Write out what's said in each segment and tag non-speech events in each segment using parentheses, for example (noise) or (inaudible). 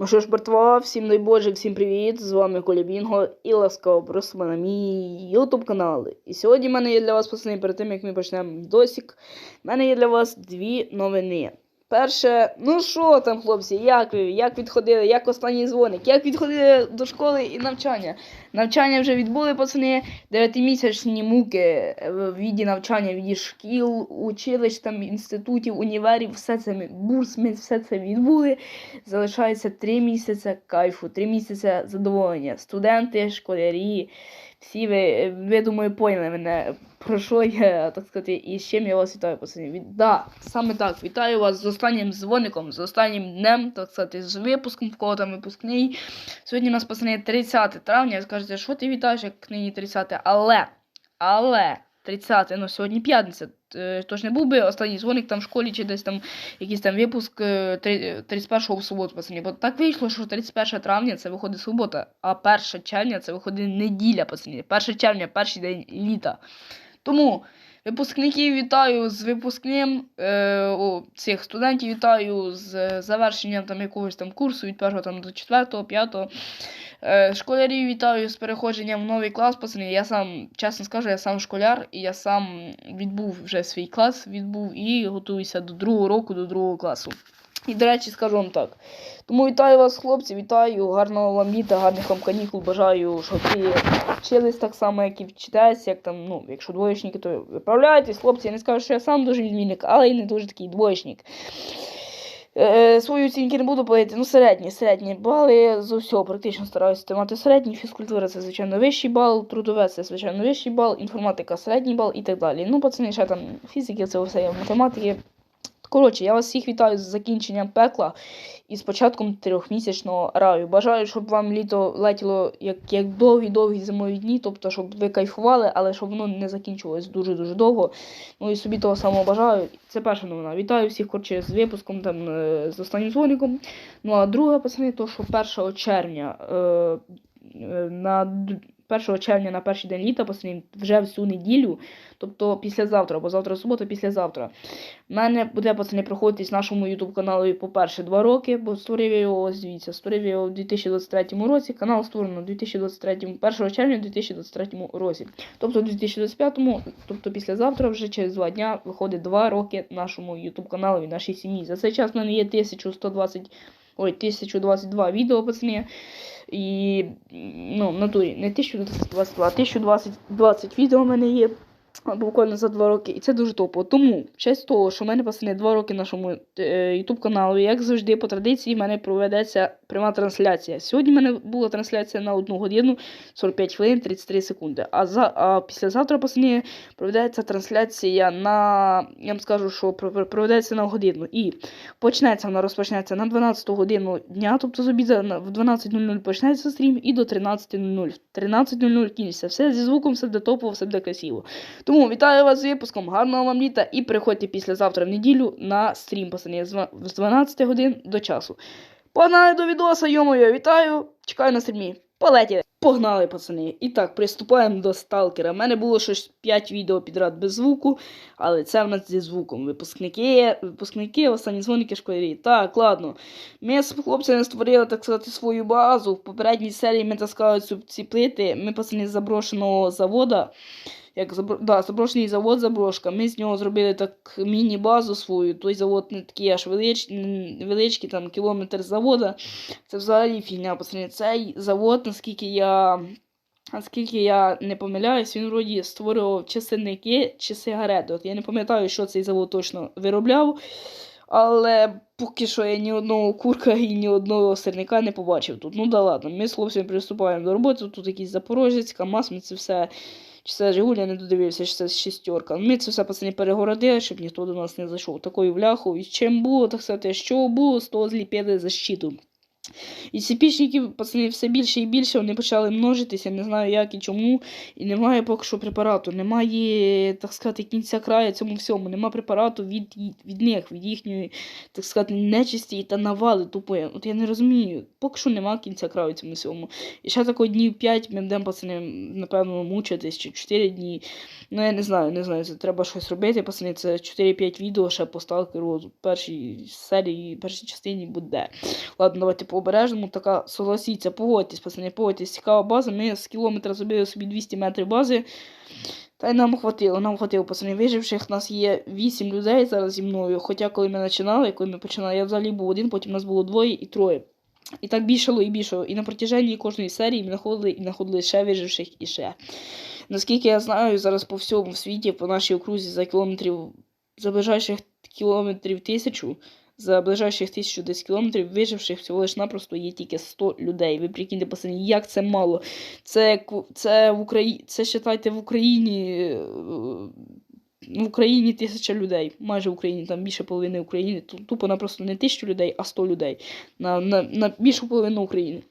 Ну що ж, братва, всім дай Боже, всім привіт! З вами Коля Бінго і ласкаво просимо на мій YouTube канал. І сьогодні в мене є для вас, пацани, перед тим як ми почнемо досік, в мене є для вас дві новини. Перше, ну що там, хлопці, як ви? Як відходили, як останній дзвоник, як відходили до школи і навчання? Навчання вже відбули, пацани, дев'ятимісячні муки в віді навчання, в віді шкіл, училищ, там, інститутів, універів, все це ми, бурс, ми все це відбули. Залишається три місяці кайфу, три місяці задоволення. Студенти, школярі, всі ви, ви думаю, поняли мене, про що (laughs) я, так сказати, і з я вас вітаю, пацани. Від... Да, саме так, вітаю вас з останнім дзвоником, з останнім днем, так сказати, з випуском, в кого там випускний. Сьогодні у нас, пацани, 30 травня, ви скажете, що ти вітаєш, як нині 30, але, але, 30, ну сьогодні п'ятниця, е, тож не був би останній дзвоник там в школі чи десь там якийсь там випуск е, три- 31 в суботу, пацани. Бо так вийшло, що 31 травня це виходить субота, а 1 червня це виходить неділя, пацани. 1 червня, перший день літа. Тому випускників вітаю з випускним е, о, цих студентів вітаю з завершенням там якогось там курсу від 1 там, до 4, 5. Е, школярів вітаю з переходженням в новий клас, пацани. Я сам, чесно скажу, я сам школяр, і я сам відбув вже свій клас, відбув і готуюся до другого року, до другого класу. І, до речі, скажу вам так. Тому вітаю вас, хлопці, вітаю, гарного вам літа, гарних вам канікул. Бажаю, щоб ви вчились так само, як і вчитесь, як там, ну, якщо двоєчники, то виправляйтесь, хлопці. Я не скажу, що я сам дуже відмінник, але і не дуже такий двоєчник. Е, свої оцінки не буду палити, ну середні, середні бали з усього практично стараюся тримати середні. Фізкультура це, звичайно, вищий бал, трудове це, звичайно, вищий бал, інформатика середній бал і так далі. Ну, пацани, ще там фізики, це все є математики. Коротше, я вас всіх вітаю з закінченням пекла і з початком трьохмісячного раю. Бажаю, щоб вам літо летіло як, як довгі-довгі зимові дні, тобто, щоб ви кайфували, але щоб воно не закінчувалось дуже-дуже довго. Ну і собі того самого бажаю. Це перша новина. Вітаю всіх коротше, з випуском там е, з останнім дзвоником. Ну а друга, пацани, то що 1 червня е, е, на 1 червня на перший день літа, пацани, вже всю неділю, тобто післязавтра, бо завтра субота, післязавтра. У мене буде пацани проходитись нашому YouTube каналу, по-перше, два роки, бо створив я його, дивіться, створив його у 2023 році. Канал створено у 2023, 1 червня 2023 році. Тобто у 2025, тобто післязавтра, вже через два дня виходить два роки нашому YouTube каналу і нашій сім'ї. За цей час в мене є 1120, ой, 1022 відео, пацани. І ну, в натурі не 1022, а 1020 відео в мене є буквально за два роки. І це дуже топово. Тому, в честь того, що в мене пацани два роки нашому е, YouTube каналу, як завжди, по традиції, в мене проведеться пряма трансляція. Сьогодні в мене була трансляція на 1 годину 45 хвилин 33 секунди. А за а післязавтра, пацани, проведеться трансляція на. Я вам скажу, що про- про- проведеться на годину. І почнеться вона розпочнеться на 12 годину дня, тобто з обіду в 12.00 почнеться стрім і до 13.00. В 13.00 кінчиться. Все зі звуком, все буде топово, все буде красиво. Тому вітаю вас з випуском, гарного вам літа і приходьте післязавтра в неділю на стрім, пацани, з 12 годин до часу. Погнали до відоса, йомою, вітаю, чекаю на стрімі. Полетіли. Погнали, пацани. І так, приступаємо до сталкера. У мене було щось 5 відео підряд без звуку, але це в нас зі звуком. Випускники, випускники, останні дзвоники школярі. Так, ладно. Ми з хлопцями створили, так сказати, свою базу. В попередній серії ми таскали ці плити. Ми пацани з заброшеного завода. Як забро... да, заброшений завод заброшка. Ми з нього зробили так міні-базу свою. Той завод не такий аж велич... величкий, там кілометр завода. Це взагалі фігня, пацани. Цей завод, наскільки я. Наскільки я не помиляюсь, він вроді створював чи сирники, чи сигарети. От я не пам'ятаю, що цей завод точно виробляв. Але поки що я ні одного курка і ні одного сирника не побачив тут. Ну да ладно, ми з хлопцями приступаємо до роботи. Тут якийсь запорожець, КАМАЗ, ми це все. Чи це Жигуль, я не додивився, чи це шістерка. Ми це все пацани перегородили, щоб ніхто до нас не зайшов. Такою вляхою. І чим було, так сказати, що було, з того зліпили защиту. І ці пічників, пацани, все більше і більше вони почали множитися, не знаю як і чому. І немає поки що препарату. Немає, так сказати, кінця краю цьому всьому. Нема препарату від, від них, від їхньої, так сказати, нечисті та навали тупої. От я не розумію. Поки що нема кінця краю цьому всьому. І ще такого днів 5 ми будемо, пацани, напевно, мучитись, чи 4 дні. Ну, я не знаю, не знаю, це треба щось робити, пацани. Це 4-5 відео ще по сталкеру першій серії, першій частині буде. Ладно, давайте по обережному, така согласіться, погодьтесь, пацани, погодьтесь, цікава база. Ми з кілометра зробили собі 200 метрів бази. Та й нам хватило, нам хватило, пацани. Виживших нас є 8 людей зараз зі мною. Хоча коли ми починали, коли ми починали, я взагалі був один, потім нас було двоє і троє. І так більшало і більшало. І на протяженні кожної серії ми знаходили і знаходили ще виживших і ще. Наскільки я знаю, зараз по всьому світі, по нашій окрузі за кілометрів, за ближайших кілометрів тисячу, за ближайших тисячу десь кілометрів виживших всього лиш напросто є тільки 100 людей. Ви прикиньте, пацани, як це мало. Це це в Україні, це вважайте в Україні. В Україні тисяча людей, майже в Україні, там більше половини України. Тупо напросто не тисячу людей, а 100 людей на, на, на більшу половину України.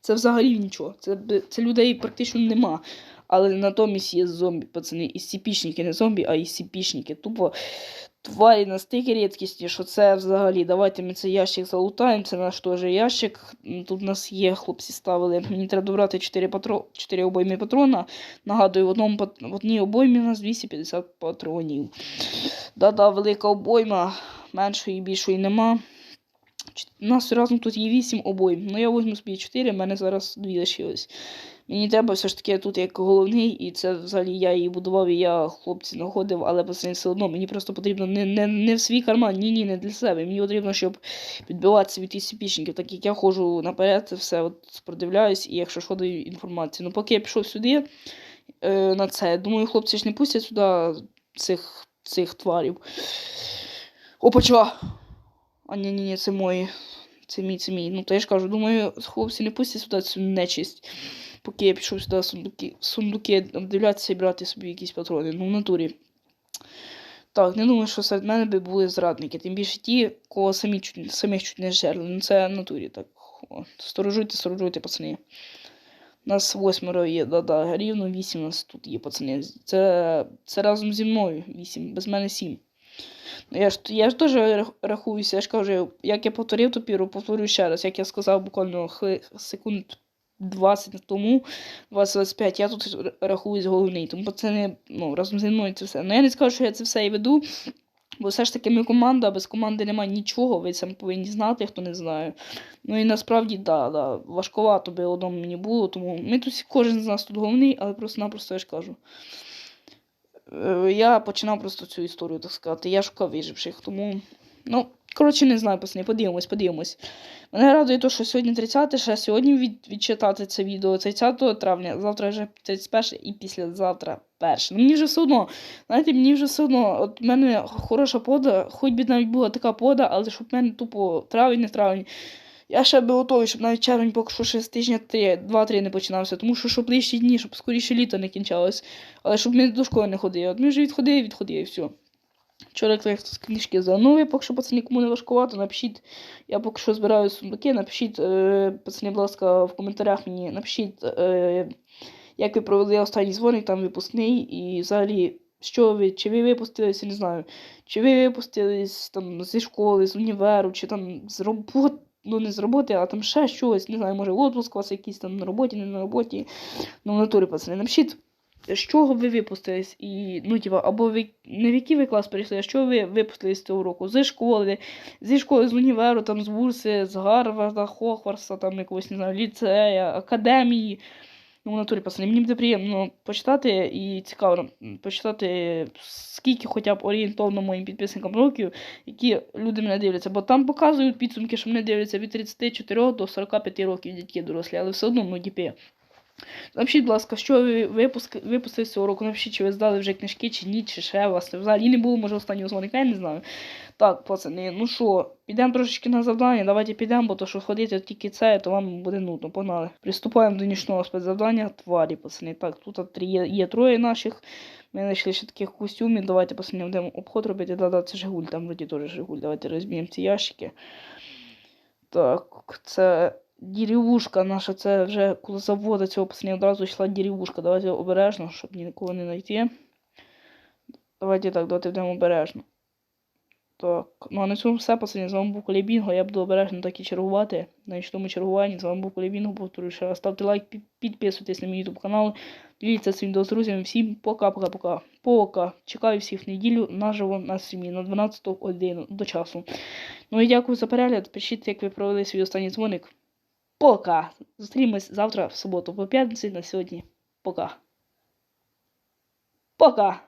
Це взагалі нічого. Це, це людей практично нема. Але натомість є зомбі, пацани, і сіпішники, не зомбі, а і сіпішники. Тупо тварі настільки рідкісні, що це взагалі. Давайте ми цей ящик залутаємо. Це наш теж ящик. Тут у нас є, хлопці ставили. Мені треба добрати 4, патро... 4 обойми патрона. Нагадую, в, одному, пат- в одній обоймі у нас 250 патронів. Да-да, велика обойма, меншої і більшої нема. У нас разом тут є 8 обойм. Ну я візьму собі 4, в мене зараз 2 лишилось. Мені треба все ж таки тут як головний, і це взагалі я її будував, і я хлопці знаходив, але пацани все одно мені просто потрібно не, не, не в свій карман, ні, ні, не для себе. Мені потрібно, щоб відбиватися від TCP-шників, так як я ходжу наперед, це все от продивляюсь, і якщо що даю інформацію. Ну, поки я пішов сюди е, на це, думаю, хлопці ж не пустять сюди цих, цих тварів. Опача! А ні, ні, ні, це мої. Це мій, це мій. Ну, то я ж кажу, думаю, хлопці не пустять сюди цю нечисть. Поки я пішов сюди сундуки, сундуки обдивлятися і брати собі якісь патрони. Ну, в натурі. Так, не думаю, що серед мене би були зрадники. Тим більше ті, кого самі чуть, самих чуть не жерли. Ну, це в натурі так. О, сторожуйте, сторожуйте, пацани. Нас восьмеро є, да-да, рівно вісім нас тут є, пацани. Це, це разом зі мною вісім, без мене сім. Ну, Я ж, я ж теж рахуюся, я ж кажу, як я повторив ту піру, повторю ще раз, як я сказав буквально хви- секунд 20 тому, 20-25, я тут рахуюсь головний. Тому пацани, ну, разом зі мною це все. Ну я не скажу, що я це все і веду, бо все ж таки ми команда, а без команди немає нічого, ви це повинні знати, хто не знає. Ну і насправді, да, да, важковато би одному мені було, тому ми тут кожен з нас тут головний, але просто-напросто я ж кажу. Е, Я починав просто цю історію, так сказати. Я шукав виживших, тому. Ну, коротше, не знаю, пацани, подивимось, подивимось. Мене радує те, що сьогодні 30, ще сьогодні від, відчитати це відео 30 травня, завтра вже 31 і післязавтра перше. Ну, мені вже все одно, знаєте, мені вже все одно, от в мене хороша пода, хоч би навіть була така пода, але щоб в мене тупо травень, не травень. Я ще би готовий, щоб навіть червень поки що ще з тижня 2-3 не починався, тому що щоб ближчі дні, щоб скоріше літо не кінчалось. Але щоб ми до школи не ходили. От ми вже відходили, відходили, і все. Вчора як з книжки за ну, ви поки що, пацани, кому не важкувато, напишіть. Я поки що збираю сундуки, напишіть, е, пацани, будь ласка, в коментарях мені напишіть, е, як ви провели останній дзвоник, там випускний, і взагалі, що ви, чи ви випустилися, не знаю, чи ви випустились там зі школи, з універу, чи там з роботи, ну не з роботи, а там ще щось, не знаю, може отпуск у вас якийсь там на роботі, не на роботі. Ну, в натурі, пацани, напишіть, з чого ви випустились, і, ну, типа, або ви не в який ви клас перейшли, а що ви випустились цього року? Зі школи, зі школи, з універу, там, з бурси, з Гарварда, Хохварса, там якогось, не знаю, ліцея, академії. Ну, в натурі, пацани, мені буде приємно почитати і цікаво почитати, скільки хоча б орієнтовно моїм підписникам років, які люди мене дивляться. Бо там показують підсумки, що мене дивляться від 34 до 45 років дітки дорослі, але все одно, ну, діпи. Напишіть, будь ласка, що ви випустили з цього року, напишіть, чи ви здали вже книжки, чи ні, чи ще вас взагалі не було, може, останнього дзвоника, я не знаю. Так, пацани, ну що, підемо трошечки на завдання, давайте підемо, бо то, що ходити тільки це, то вам буде нудно, погнали. Приступаємо до нічного спецзавдання, тварі, пацани. Так, тут три, є, є троє наших. Ми знайшли ще таких костюмів, давайте, пацани, будемо обход робити. Да-да, це Жигуль, там вроді теж Жигуль, давайте розб'ємо ці ящики. Так, це деревушка наша, це вже коли заводу цього пацані одразу йшла деревушка. Давайте обережно, щоб нікого не знайти. Давайте так, давайте йдемо обережно. Так, ну а на цьому все, пацані. З вами був Колібінго. Я буду обережно так і чергувати. На нічному чергуванні. З вами був Колібінго. Повторюю ще раз. Ставте лайк, підписуйтесь на мій YouTube канал. Діліться цим відео з друзями. Всім пока-пока-пока. Пока. Чекаю всіх неділю наживо на сім'ї на 12 годину до часу. Ну і дякую за перегляд. Пишіть, як ви провели свій останній дзвоник. Пока. Зустрінемось завтра в суботу по п'ятниці на сьогодні. Пока. Пока.